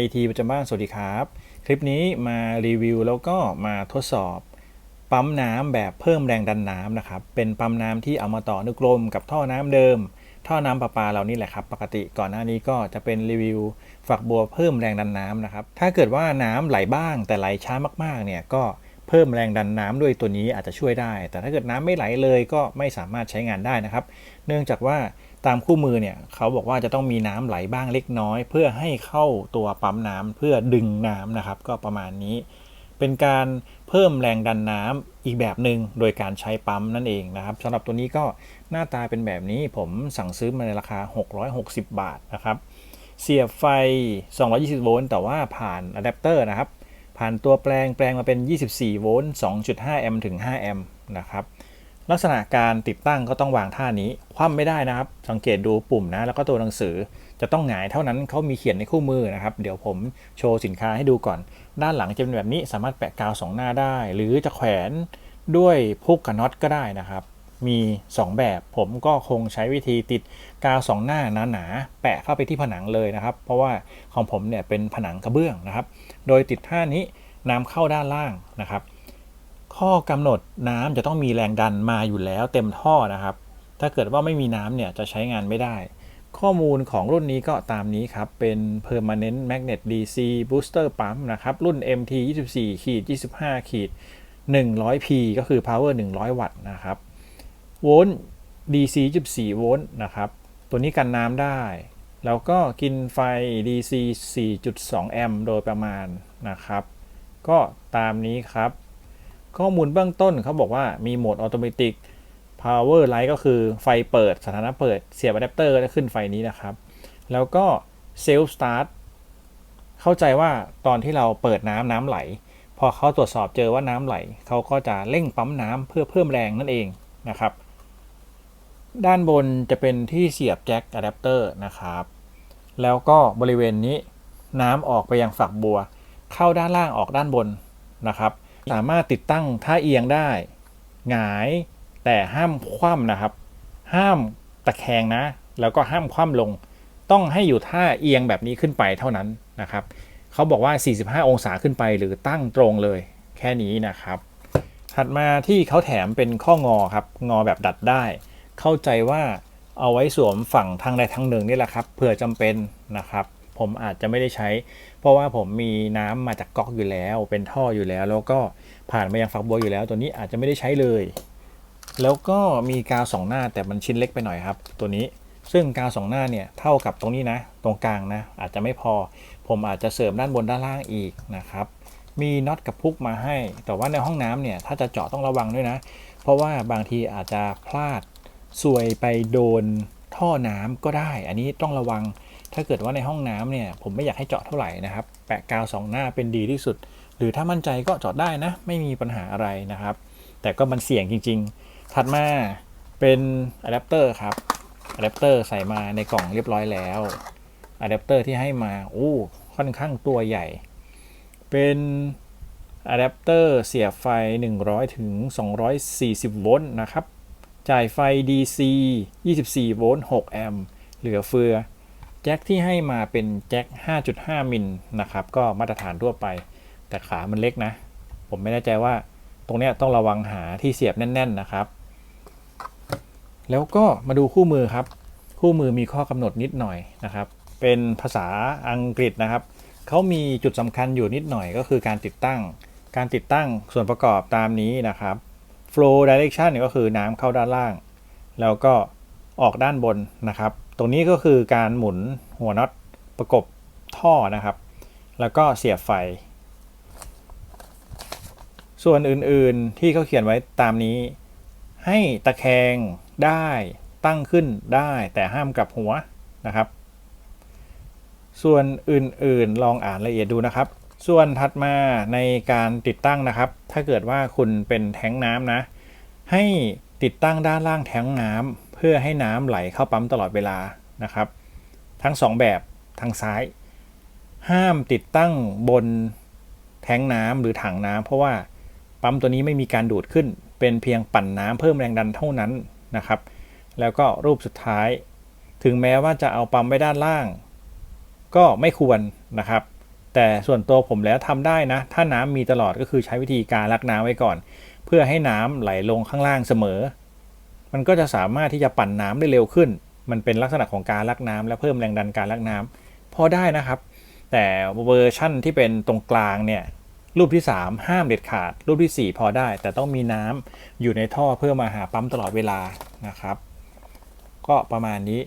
IT ประจำบ้านสวัสดีครับ คลิปนี้มารีวิวแล้วก็มาทดสอบปั๊มน้ำแบบเพิ่มแรงดันน้ำนะครับ เป็นปั๊มน้ำที่เอามาต่อนึกลมกับท่อน้ำเดิม ท่อน้ำประปาเรานี่แหละครับ ปกติก่อนหน้านี้ก็จะเป็นรีวิวฝักบัวเพิ่มแรงดันน้ำนะครับ ถ้าเกิดว่าน้ำไหลบ้างแต่ไหลช้ามากๆเนี่ยก็เพิ่มแรงดันน้ำด้วยตัวนี้อาจจะช่วยได้ แต่ถ้าเกิดน้ำไม่ไหลเลยก็ไม่สามารถใช้งานได้นะครับ เนื่องจากว่า ตามคู่มือเนี่ยเขาบอกว่าจะต้องมีน้ำไหลบ้างเล็กน้อย เพื่อให้เข้าตัวปั๊มน้ำเพื่อดึงน้ำนะครับ ก็ประมาณนี้ เป็นการเพิ่มแรงดันน้ำอีกแบบหนึ่งโดยการใช้ปั๊มนั่นเองนะครับสำหรับตัวนี้ก็หน้าตาเป็นแบบนี้ผมสั่งซื้อมาในราคา 660 บาทนะครับ เสียบไฟ 220 โวลต์แต่ว่าผ่านอะแดปเตอร์นะครับ ผ่านตัวแปลงแปลงมาเป็น 24 โวลต์ 2.5 แอมป์ถึง 5 แอมป์นะครับ ลักษณะการติดตั้งก็ต้องวางท่านี้ คว่ำไม่ได้นะครับ สังเกตดูปุ่มนะ แล้วก็ตัวหนังสือจะต้องหงายเท่านั้นเขามีเขียนในคู่มือนะครับ เดี๋ยวผมโชว์สินค้าให้ดูก่อน ด้านหลังจะเป็นแบบนี้สามารถแปะกาวสองหน้าได้ หรือจะแขวนด้วยพุกกับน็อตก็ได้นะครับ มี 2 แบบผมก็คงใช้วิธีติดกาวสองหน้าหนาๆแปะเข้าไปที่ผนังเลยนะครับ เพราะว่าของผมเนี่ยเป็นผนังกระเบื้องนะครับ โดยติดท่านี้น้ำเข้าด้านล่างนะครับ ข้อกำหนดน้ำจะต้องมีแรงดันมาอยู่แล้วเต็มท่อนะครับ ถ้าเกิดว่าไม่มีน้ำเนี่ยจะใช้งานไม่ได้ ข้อมูลของรุ่นนี้ก็ตามนี้ครับ เป็น Permanent Magnet DC Booster Pump นะครับ รุ่น MT 24ขีด25ขีด 100P ก็คือ Power 100 วัตต์นะครับ โวลต์ DC 24โวลต์นะครับ ตัวนี้กันน้ำได้ แล้วก็กินไฟ DC 4.2 แอมป์โดยประมาณนะครับ ก็ตามนี้ครับ ข้อมูลเบื้องต้นเขาบอกว่ามีโหมดออโตเมติก power light ก็คือไฟเปิดสถานะเปิดเสียบอะแดปเตอร์ก็จะขึ้นไฟนี้นะครับ แล้วก็ self start เข้าใจว่าตอนที่เราเปิดน้ำน้ำไหล พอเขาตรวจสอบเจอว่าน้ำไหล เขาก็จะเร่งปั๊มน้ำเพื่อเพิ่มแรงนั่นเองนะครับ ด้านบนจะเป็นที่เสียบแจ็คอะแดปเตอร์นะครับ แล้วก็บริเวณนี้น้ำออกไปยังฝักบัว เข้าด้านล่างออกด้านบนนะครับ สามารถติดตั้งท่าเอียงได้ หงายแต่ห้ามคว่ำนะครับ ห้ามตะแคงนะ แล้วก็ห้ามคว่ำลง ต้องให้อยู่ท่าเอียงแบบนี้ขึ้นไปเท่านั้นนะครับเขาบอกว่า 45 องศาขึ้นไปหรือตั้งตรงเลย แค่นี้นะครับ ถัดมาที่เขาแถมเป็นข้องอครับ งอแบบดัดได้ เข้าใจว่าเอาไว้สวมฝั่งทางใดทางหนึ่งนี่แหละครับเผื่อจำเป็นนะครับ ผมอาจจะไม่ได้ใช้ เพราะว่าผมมีน้ำมาจากก๊อกอยู่แล้ว เป็นท่ออยู่แล้ว แล้วก็ผ่านมายังฝักบัวอยู่แล้ว ตัวนี้อาจจะไม่ได้ใช้เลย แล้วก็มีกาวสองหน้าแต่มันชิ้นเล็กไปหน่อยครับ ตัวนี้ซึ่งกาวสองหน้าเนี่ยเท่ากับตรงนี้นะ ตรงกลางนะ อาจจะไม่พอ ผมอาจจะเสริมด้านบนด้านล่างอีกนะครับมีน็อตกับพุกมาให้ แต่ว่าในห้องน้ำเนี่ยถ้าจะเจาะต้องระวังด้วยนะ เพราะว่าบางทีอาจจะพลาดสวยไปโดนท่อน้ำก็ได้ อันนี้ต้องระวัง ถ้าเกิดว่าในห้องน้ำเนี่ยผมไม่อยากให้เจาะเท่าไหร่นะครับ แปะกาวสองหน้าเป็นดีที่สุด หรือถ้ามั่นใจก็เจาะได้นะ ไม่มีปัญหาอะไรนะครับ แต่ก็มันเสี่ยงจริง ๆ ถัดมาเป็นอะแดปเตอร์ครับอะแดปเตอร์ใส่มาในกล่องเรียบร้อยแล้วอะแดปเตอร์ที่ให้มาโอ้ค่อนข้างตัวใหญ่ เป็นอะแดปเตอร์เสียบไฟ 100 ถึง 240 โวลต์นะครับ จ่ายไฟ DC 24 โวลต์ 6 แอมป์ เหลือเฟือ แจ็คที่ให้มาเป็นแจ็ค 5.5 มิลนะครับ ก็มาตรฐานทั่วไป แต่ขามันเล็กนะ ผมไม่แน่ใจว่าตรงนี้ต้องระวังหาที่เสียบแน่น ๆนะครับ แล้วก็มาดูคู่มือครับ คู่มือมีข้อกำหนดนิดหน่อยนะครับ เป็นภาษาอังกฤษนะครับ เขามีจุดสำคัญอยู่นิดหน่อยก็คือการติดตั้ง การติดตั้งส่วนประกอบตามนี้นะครับ flow direction ก็คือน้ำเข้าด้านล่าง แล้วก็ ออกด้านบนนะครับ ตรงนี้ก็คือการหมุนหัวน็อตประกบท่อนะครับ แล้วก็เสียบไฟ ส่วนอื่นๆที่เขาเขียนไว้ตามนี้ ให้ตะแคงได้ตั้งขึ้นได้แต่ห้ามกลับหัวนะครับ ส่วนอื่นๆลองอ่านละเอียดดูนะครับ ส่วนถัดมาในการติดตั้งนะครับ ถ้าเกิดว่าคุณเป็นแทงน้ำนะ ให้ติดตั้งด้านล่างแทงน้ำ เพื่อให้น้ำไหลเข้าปั๊มตลอดเวลานะครับ ทั้งสองแบบทางซ้าย ห้ามติดตั้งบนแทงน้ำหรือถังน้ำเพราะว่าปั๊มตัวนี้ไม่มีการดูดขึ้น เป็นเพียงปั่นน้ำเพิ่มแรงดันเท่านั้นนะครับ แล้วก็รูปสุดท้าย ถึงแม้ว่าจะเอาปั๊มไว้ด้านล่าง ก็ไม่ควรนะครับ แต่ส่วนตัวผมแล้วทำได้นะ ถ้าน้ำมีตลอดก็คือใช้วิธีการลักน้ำไว้ก่อน เพื่อให้น้ำไหลลงข้างล่างเสมอ มันก็จะสามารถที่จะปั่นน้ำได้เร็วขึ้น มันเป็นลักษณะของการลักน้ำและเพิ่มแรงดันการลักน้ำพอได้นะครับ แต่เวอร์ชั่นที่เป็นตรงกลางเนี่ยรูปที่ 3 ห้ามเด็ดขาด รูปที่ 4 พอได้ แต่ต้องมีน้ำอยู่ในท่อเพื่อมาหาปั๊มตลอดเวลานะครับ ก็ประมาณนี้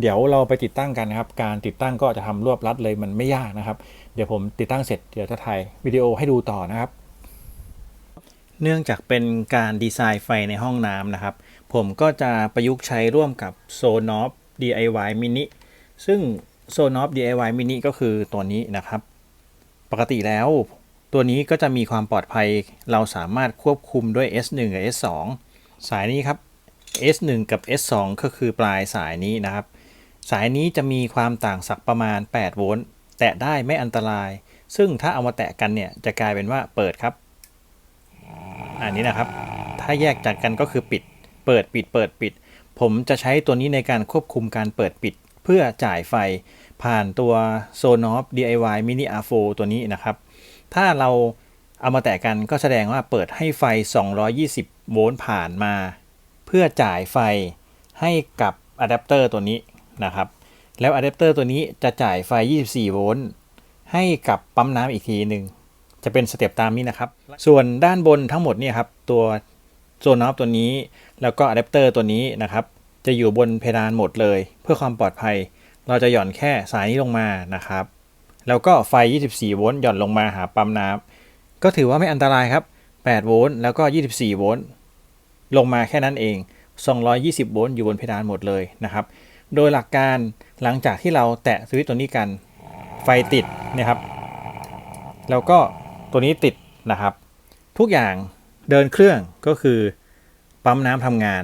เดี๋ยวเราไปติดตั้งกันนะครับ การติดตั้งก็จะทำรวบรัดเลยมันไม่ยากนะครับ เดี๋ยวผมติดตั้งเสร็จเดี๋ยวจะถ่ายวิดีโอให้ดูต่อนะครับ เนื่องจากเป็นการดีไซน์ไฟในห้องน้ำนะครับ ผมก็จะประยุกต์ใช้ร่วมกับ Sonoff DIY Mini ซึ่ง Sonoff DIY Mini ก็คือตัวนี้นะครับ ปกติแล้ว ตัวนี้ก็จะมีความปลอดภัย เราสามารถควบคุมด้วย S1 กับ S2 สายนี้ครับ S1 กับ S2 ก็คือปลายสายนี้นะครับ สายนี้จะมีความต่างสักประมาณ 8 โวลต์ แตะได้ไม่อันตราย ซึ่งถ้าเอามาแตะกันเนี่ย จะกลายเป็นว่าเปิดครับ อันนี้นะครับ ถ้าแยกจากกันก็คือปิด เปิดปิด เปิดปิด ผมจะใช้ตัวนี้ในการควบคุมการเปิดปิด เพื่อจ่ายไฟผ่านตัว Sonoff DIY Mini R4 ตัวนี้นะครับ ถ้าเราเอามาแตะกันก็แสดงว่าเปิดให้ไฟ 220 โวลต์ผ่านมา เพื่อจ่ายไฟให้กับอะแดปเตอร์ตัวนี้นะครับ แล้วอะแดปเตอร์ตัวนี้จะจ่ายไฟ 24 โวลต์ให้กับปั๊มน้ำอีกทีหนึ่ง จะเป็นสเต็ปตามนี้นะครับ ส่วนด้านบนทั้งหมดเนี่ยครับตัวโซนอฟตัวนี้ แล้วก็อะแดปเตอร์ตัวนี้นะครับ จะอยู่บนเพดานหมดเลย เพื่อความปลอดภัย เราจะหย่อนแค่สายนี้ลงมานะครับ แล้วก็ไฟ 24 โวลต์หย่อนลงมาหาปั๊มน้ำก็ถือว่าไม่อันตรายครับ 8 โวลต์แล้วก็ 24 โวลต์ลงมาแค่นั้นเอง 220 โวลต์อยู่บนเพดานหมดเลยนะครับ โดยหลักการหลังจากที่เราแตะสวิตช์ตัวนี้กัน ไฟติดนะครับ แล้วก็ ตัวนี้ติดนะครับ ทุกอย่างเดินเครื่องก็คือปั๊มน้ำทำงาน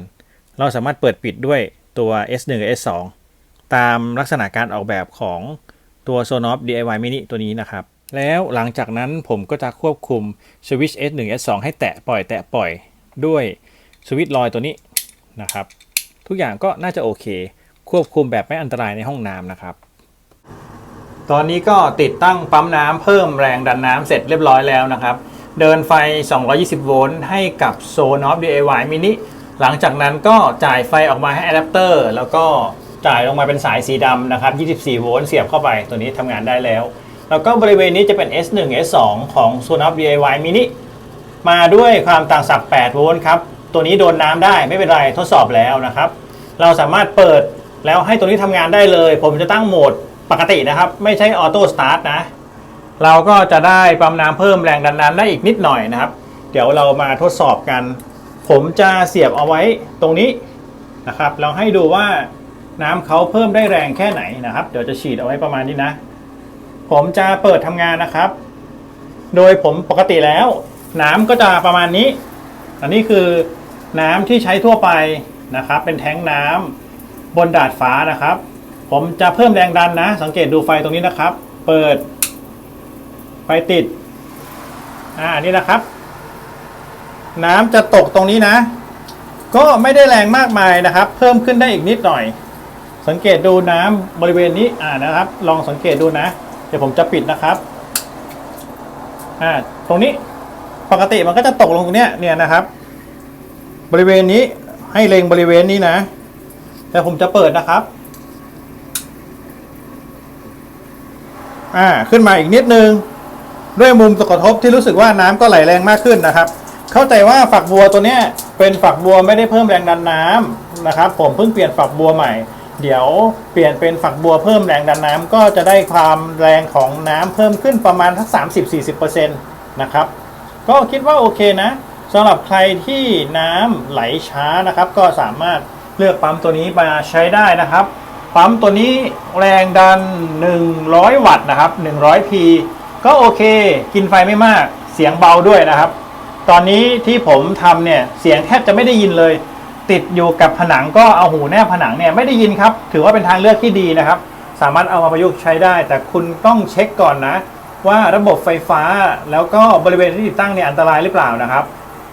เราสามารถเปิดปิดด้วยตัว S1 กับ S2 ตามลักษณะการออกแบบของตัว Sonoff DIY Mini ตัวนี้นะครับ แล้วหลังจากนั้นผมก็จะควบคุมสวิตช์ S1 S2 ให้แตะปล่อยแตะปล่อยด้วยสวิตช์ลอยตัวนี้นะครับ ทุกอย่างก็น่าจะโอเค ควบคุมแบบไม่อันตรายในห้องน้ำนะครับ ตอนนี้ก็ติดตั้งปั๊มน้ำเพิ่มแรงดันน้ำเสร็จเรียบร้อยแล้วนะครับ เดินไฟ 220 โวลต์ให้กับ Sonoff DIY Mini หลังจากนั้นก็จ่ายไฟออกมาให้อะแดปเตอร์แล้วก็จ่ายลงมาเป็นสายสีดำนะครับ 24 โวลต์เสียบเข้าไป ตัวนี้ทำงานได้แล้ว แล้วก็บริเวณนี้จะเป็น S1 S2 ของ Sonoff DIY Mini มาด้วยความต่างศักย์8โวลต์ครับ ตัวนี้โดนน้ำได้ไม่เป็นไรทดสอบแล้วนะครับ เราสามารถเปิดแล้วให้ตัวนี้ทำงานได้เลย ผมจะตั้งโหมด ปกตินะครับ ไม่ใช่ออโต้สตาร์ทนะ เราก็จะได้ปั๊มน้ำเพิ่มแรงดันน้ำได้อีกนิดหน่อยนะครับ เดี๋ยวเรามาทดสอบกัน ผมจะเสียบเอาไว้ตรงนี้นะครับ เราให้ดูว่าน้ำเขาเพิ่มได้แรงแค่ไหนนะครับ เดี๋ยวจะฉีดเอาไว้ประมาณนี้นะ ผมจะเปิดทำงานนะครับ โดยผมปกติแล้ว น้ำก็จะประมาณนี้ อันนี้คือน้ำที่ใช้ทั่วไปนะครับ เป็นแท้งน้ำบนดาดฟ้านะครับ ผมจะเพิ่มแรงดันนะ สังเกตดูไฟตรงนี้นะครับ เปิด ไฟติด อ่านี่นะครับ น้ำจะตกตรงนี้นะ ก็ไม่ได้แรงมากมายนะครับ เพิ่มขึ้นได้อีกนิดหน่อย สังเกตดูน้ำบริเวณนี้ อ่านะครับ ลองสังเกตดูนะ เดี๋ยวผมจะปิดนะครับอ่าตรงนี้ปกติมันก็จะตกลงตรงเนี้ยเนี่ยนะครับ บริเวณนี้ให้เล็งบริเวณนี้นะ แต่ผมจะเปิดนะครับ อ่าขึ้นมาอีกนิดนึง ด้วยมุมสกทบที่รู้สึกว่าน้ำก็ไหลแรงมากขึ้นนะครับ เข้าใจว่าฝักบัวตัวเนี้ยเป็นฝักบัวไม่ได้เพิ่มแรงดันน้ำนะครับ ผมเพิ่งเปลี่ยนฝักบัวใหม่ เดี๋ยวเปลี่ยนเป็นฝักบัวเพิ่มแรงดันน้ำก็จะได้ความแรงของน้ำเพิ่มขึ้นประมาณทัก30-40%นะครับก็คิดว่าโอเคนะสำหรับใครที่น้ำไหลช้านะครับ ก็สามารถเลือกปั๊มตัวนี้มาใช้ได้นะครับ ปั๊มตัวนี้แรงดัน 100 วัตต์นะครับ 100 P ก็โอเค กินไฟไม่มากเสียงเบาด้วยนะครับ ตอนนี้ที่ผมทำเนี่ยเสียงแทบจะไม่ได้ยินเลย ติดอยู่กับผนังก็เอาหูแนบผนังเนี่ยไม่ได้ยินครับ ถือว่าเป็นทางเลือกที่ดีนะครับ สามารถเอามาประยุกต์ใช้ได้ แต่คุณต้องเช็คก่อนนะ ว่าระบบไฟฟ้าแล้วก็บริเวณที่ติดตั้งเนี่ยอันตรายหรือเปล่านะครับ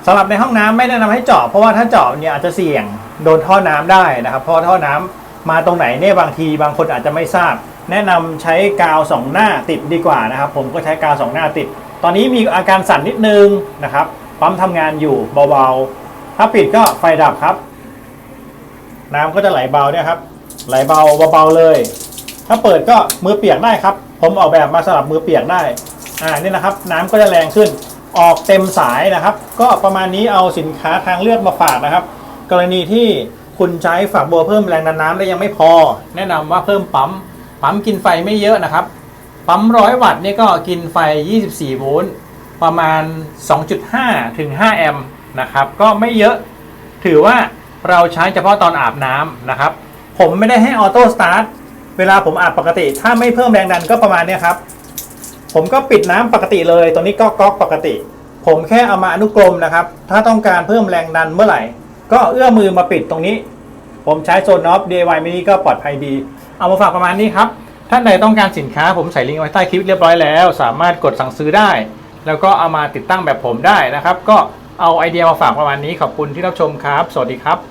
สำหรับในห้องน้ำไม่แนะนำให้เจาะเพราะว่าถ้าเจาะเนี่ยอาจจะเสี่ยงโดนท่อน้ำได้นะครับ เพราะท่อน้ำ มาตรงไหนเนี่ยบางทีบางคนอาจจะไม่ทราบ แนะนำใช้กาวสองหน้าติดดีกว่านะครับ ผมก็ใช้กาวสองหน้าติด ตอนนี้มีอาการสั่นนิดนึงนะครับปั๊มทำงานอยู่เบาๆ ถ้าปิดก็ไฟดับครับ น้ำก็จะไหลเบาเนี่ยครับ ไหลเบาเบาๆเลย ถ้าเปิดก็มือเปียกได้ครับ ผมออกแบบมาสำหรับมือเปียกได้อ่านี่นะครับ น้ำก็จะแรงขึ้นออกเต็มสายนะครับ ก็ประมาณนี้เอาสินค้าทางเลือกมาฝากนะครับ กรณีที่ คุณใช้ฝักบัวเพิ่มแรงดันน้ำได้ยังไม่พอ แนะนำว่าเพิ่มปั๊มปั๊มกินไฟไม่เยอะนะครับ ปั๊มร้อยวัตต์นี่ก็กินไฟ 24 โวลต์ประมาณ 2.5 ถึง 5 แอมป์นะครับ ก็ไม่เยอะถือว่าเราใช้เฉพาะตอนอาบน้ำนะครับ ผมไม่ได้ให้ออโต้สตาร์ทเวลาผมอาบปกติ ถ้าไม่เพิ่มแรงดันก็ประมาณนี้ครับ ผมก็ปิดน้ำปกติเลย ตัวนี้ก็ก๊อกปกติ ผมแค่เอามาอนุกรมนะครับ ถ้าต้องการเพิ่มแรงดันเมื่อไหร่ ก็เอื้อมือมาปิดตรงนี้ ผมใช้โซนอฟ DIY mini ก็ปลอดภัยดี เอามาฝากประมาณนี้ครับ ท่านใดต้องการสินค้าผมใส่ลิงก์ไว้ใต้คลิปเรียบร้อยแล้ว สามารถกดสั่งซื้อได้ แล้วก็เอามาติดตั้งแบบผมได้นะครับ ก็เอาไอเดียมาฝากประมาณนี้ขอบคุณที่รับชมครับ สวัสดีครับ